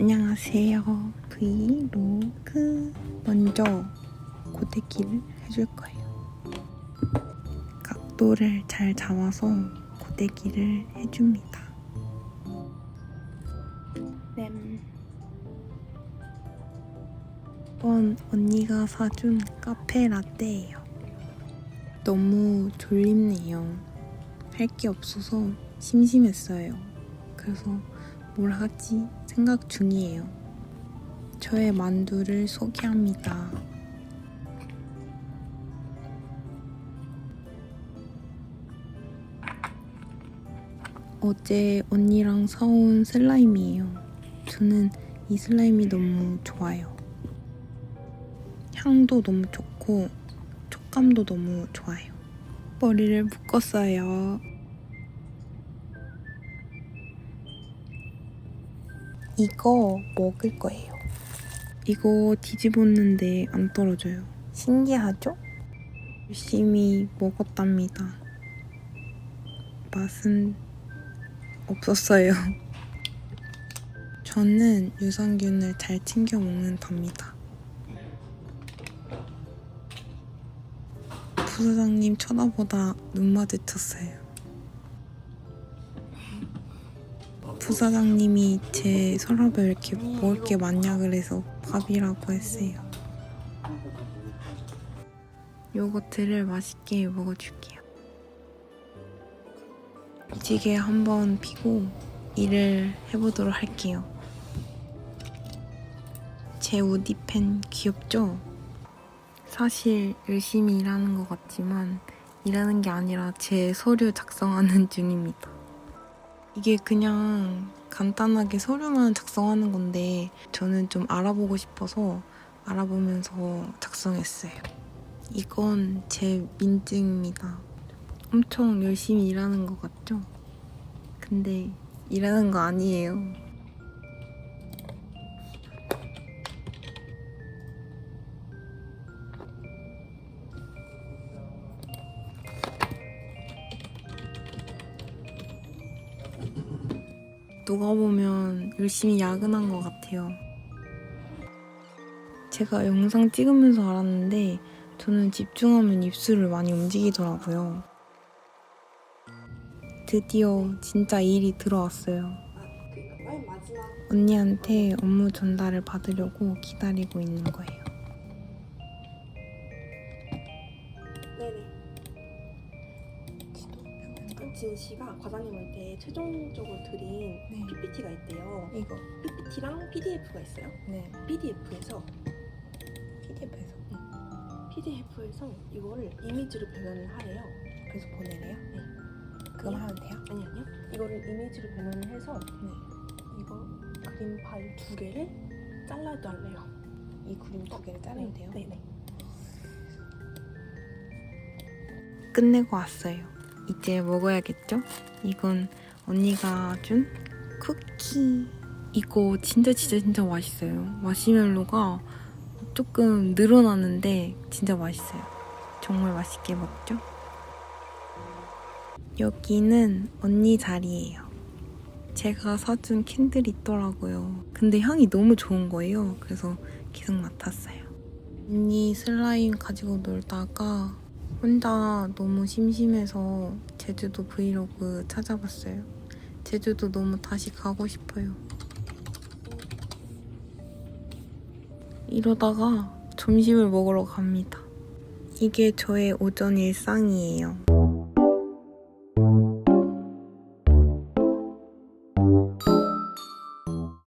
안녕하세요. 브이로그. 먼저 고데기를 해줄 거예요. 각도를 잘 잡아서 고데기를 해줍니다. 램. 이건 언니가 사준 카페 라떼예요. 너무 졸립네요. 할 게 없어서 심심했어요. 그래서 뭘 하지 생각 중이에요. 저의 만두를 소개합니다. 어제 언니랑 사온 슬라임이에요. 저는 이 슬라임이 너무 좋아요. 향도 너무 좋고 촉감도 너무 좋아요. 머리를 묶었어요. 이거 먹을 거예요. 이거 뒤집었는데 안 떨어져요. 신기하죠? 열심히 먹었답니다. 맛은 없었어요. 저는 유산균을 잘 챙겨 먹는답니다. 부사장님 쳐다보다 눈 마주쳤어요. 부사장님이 제 서랍에 이렇게 먹을 게 많냐 그래서 밥이라고 했어요. 요거트를 맛있게 먹어줄게요. 지게 한번 피고 일을 해보도록 할게요. 제 우디펜 귀엽죠? 사실 열심히 일하는 것 같지만 일하는 게 아니라 제 서류 작성하는 중입니다. 이게 그냥 간단하게 서류만 작성하는 건데 저는 좀 알아보고 싶어서 알아보면서 작성했어요. 이건 제 민증입니다. 엄청 열심히 일하는 것 같죠? 근데 일하는 거 아니에요. 누가 보면 열심히 야근한 것 같아요. 제가 영상 찍으면서 알았는데 저는 집중하면 입술을 많이 움직이더라고요. 드디어 진짜 일이 들어왔어요. 언니한테 업무 전달을 받으려고 기다리고 있는 거예요. 진 씨가 과장님한테 최종적으로 드린 네. PPT가 있대요 이거 PPT랑 PDF가 있어요 네 PDF에서 PDF에서 PDF에서 이거를 이미지로 변환을 하래요 그래서 보내래요? 네. 그럼 하면 돼요? 아니 아니요 이거를 이미지로 변환을 해서 네. 이거 그림 파일 두 개를 잘라달래요 이 그림 두 개를 자르면 돼요? 네네 끝내고 왔어요. 이제 먹어야겠죠? 이건 언니가 준 쿠키. 이거 진짜 진짜 진짜 맛있어요. 마시멜로가 조금 늘어나는데 진짜 맛있어요. 정말 맛있게 먹죠? 여기는 언니 자리예요. 제가 사준 캔들이 있더라고요. 근데 향이 너무 좋은 거예요. 그래서 계속 맡았어요. 언니 슬라임 가지고 놀다가 혼자 너무 심심해서 제주도 브이로그 찾아봤어요. 제주도 너무 다시 가고 싶어요. 이러다가 점심을 먹으러 갑니다. 이게 저의 오전 일상이에요.